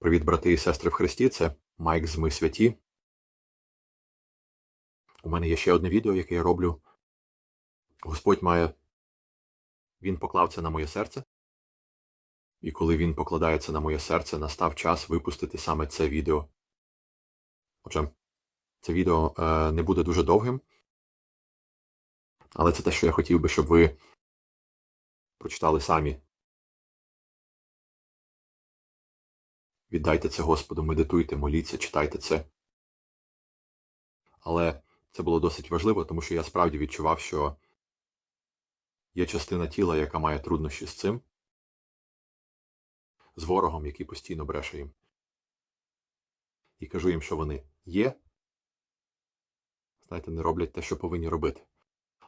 Привіт, брати і сестри в Христі, це Майк з Ми Святі. У мене є ще одне відео, яке я роблю. Господь має. Він поклав це на моє серце. І коли він покладає це на моє серце, настав час випустити саме це відео. Отже, це відео е, не буде дуже довгим. Але це те, що я хотів би, щоб ви прочитали самі. Віддайте це Господу, медитуйте, моліться, читайте це. Але це було досить важливо, тому що я справді відчував, що є частина тіла, яка має труднощі з цим, з ворогом, який постійно бреше їм. І кажу їм, що вони є. Знаєте, не роблять те, що повинні робити.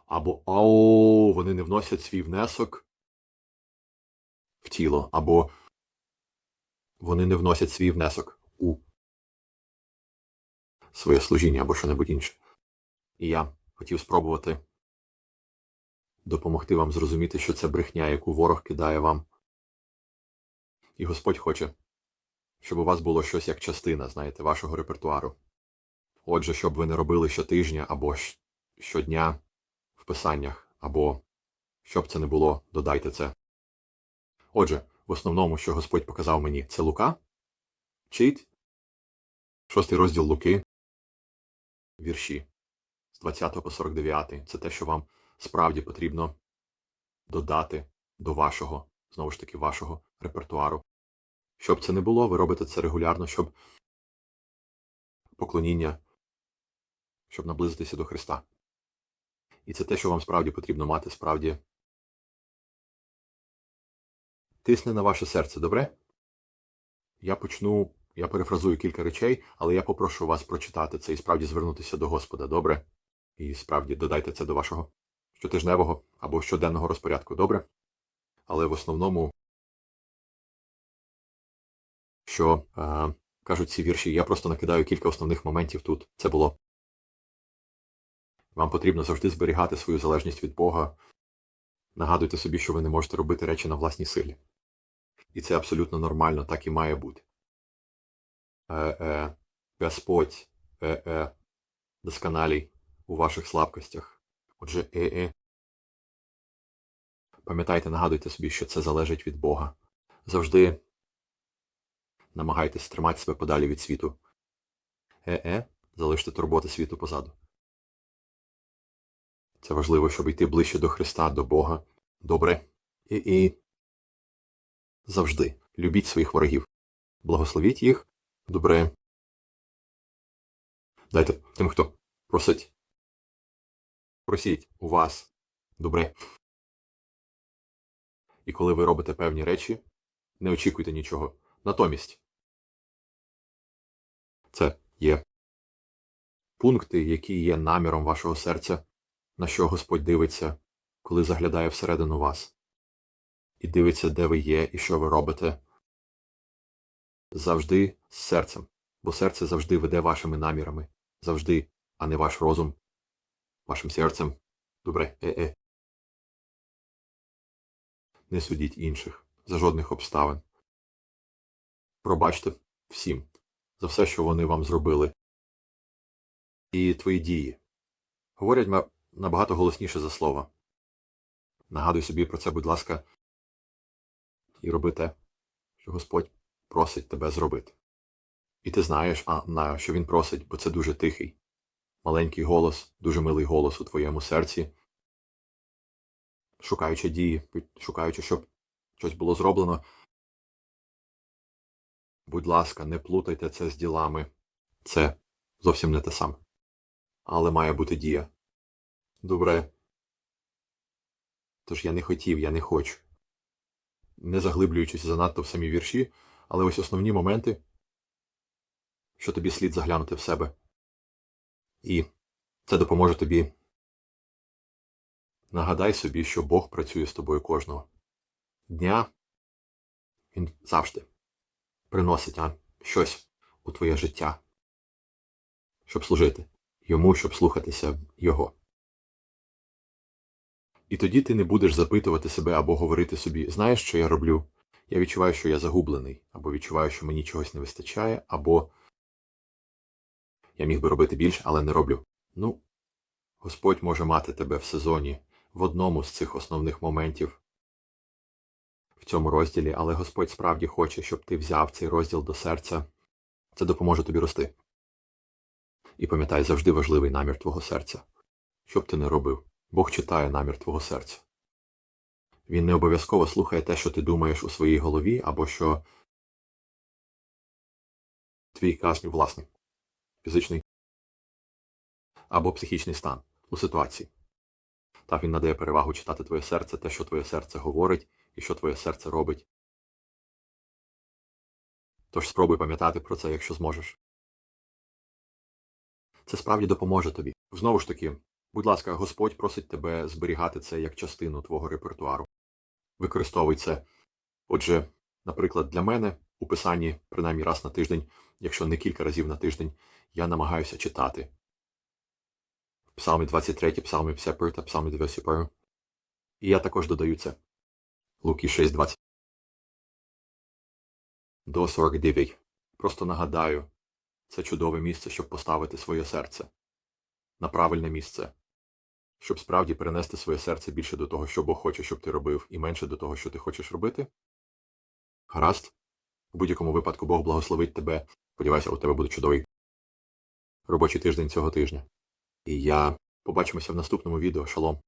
Або ау, вони не вносять свій внесок в тіло, або вони не вносять свій внесок у своє служіння або що-небудь інше. І я хотів спробувати допомогти вам зрозуміти, що це брехня, яку ворог кидає вам. І Господь хоче, щоб у вас було щось як частина, знаєте, вашого репертуару. Отже, щоб ви не робили щотижня або щодня в писаннях, або щоб це не було, додайте це. Отже, в основному, що Господь показав мені, це Лука, Чит, шостий розділ Луки, вірші з 20 по 49. Це те, що вам справді потрібно додати до вашого, знову ж таки, вашого репертуару. Щоб це не було, ви робите це регулярно, щоб поклоніння, щоб наблизитися до Христа. І це те, що вам справді потрібно мати, справді тисне на ваше серце, добре? Я почну, я перефразую кілька речей, але я попрошу вас прочитати це і справді звернутися до Господа, добре? І справді додайте це до вашого щотижневого або щоденного розпорядку, добре? Але в основному, що е, кажуть ці вірші, я просто накидаю кілька основних моментів тут. Це було. Вам потрібно завжди зберігати свою залежність від Бога. Нагадуйте собі, що ви не можете робити речі на власній силі. І це абсолютно нормально, так і має бути. Е-е, Господь е-е, досконалій у ваших слабкостях. Отже, е-е. Пам'ятайте, нагадуйте собі, що це залежить від Бога. Завжди намагайтесь тримати себе подалі від світу. Е-е, залиште турботи світу позаду. Це важливо, щоб йти ближче до Христа, до Бога. Добре. І-і. Завжди любіть своїх ворогів. Благословіть їх. Добре. Дайте тим, хто просить. Просіть у вас. Добре. І коли ви робите певні речі, не очікуйте нічого. Натомість. Це є пункти, які є наміром вашого серця, на що Господь дивиться, коли заглядає всередину вас і дивиться, де ви є і що ви робите. Завжди з серцем, бо серце завжди веде вашими намірами, завжди, а не ваш розум, вашим серцем. Добре, е-е. Не судіть інших за жодних обставин. Пробачте всім за все, що вони вам зробили. І твої дії. Говорять набагато голосніше за слова. Нагадуй собі про це, будь ласка, і роби те, що Господь просить тебе зробити. І ти знаєш, а, на що він просить, бо це дуже тихий, маленький голос, дуже милий голос у твоєму серці, шукаючи дії, шукаючи, щоб щось було зроблено. Будь ласка, не плутайте це з ділами. Це зовсім не те саме. Але має бути дія. Добре. Тож я не хотів, я не хочу не заглиблюючись занадто в самі вірші, але ось основні моменти, що тобі слід заглянути в себе. І це допоможе тобі. Нагадай собі, що Бог працює з тобою кожного дня. Він завжди приносить а, щось у твоє життя, щоб служити йому, щоб слухатися Його. І тоді ти не будеш запитувати себе або говорити собі, знаєш, що я роблю? Я відчуваю, що я загублений, або відчуваю, що мені чогось не вистачає, або я міг би робити більше, але не роблю. Ну, Господь може мати тебе в сезоні в одному з цих основних моментів в цьому розділі, але Господь справді хоче, щоб ти взяв цей розділ до серця. Це допоможе тобі рости. І пам'ятай, завжди важливий намір твого серця. Що б ти не робив, Бог читає намір твого серця. Він не обов'язково слухає те, що ти думаєш у своїй голові, або що твій власний власний, фізичний або психічний стан у ситуації. Так він надає перевагу читати твоє серце, те, що твоє серце говорить, і що твоє серце робить. Тож спробуй пам'ятати про це, якщо зможеш. Це справді допоможе тобі. Знову ж таки, будь ласка, Господь просить тебе зберігати це як частину твого репертуару. Використовуй це. Отже, наприклад, для мене у писанні, принаймні раз на тиждень, якщо не кілька разів на тиждень, я намагаюся читати. Псалми 23, Псалми 51 та Псалми 91. І я також додаю це. Луки 6, 20. До 49. Просто нагадаю, це чудове місце, щоб поставити своє серце на правильне місце, щоб справді перенести своє серце більше до того, що Бог хоче, щоб ти робив, і менше до того, що ти хочеш робити. Гаразд. У будь-якому випадку Бог благословить тебе. Сподіваюся, у тебе буде чудовий робочий тиждень цього тижня. І я побачимося в наступному відео. Шалом.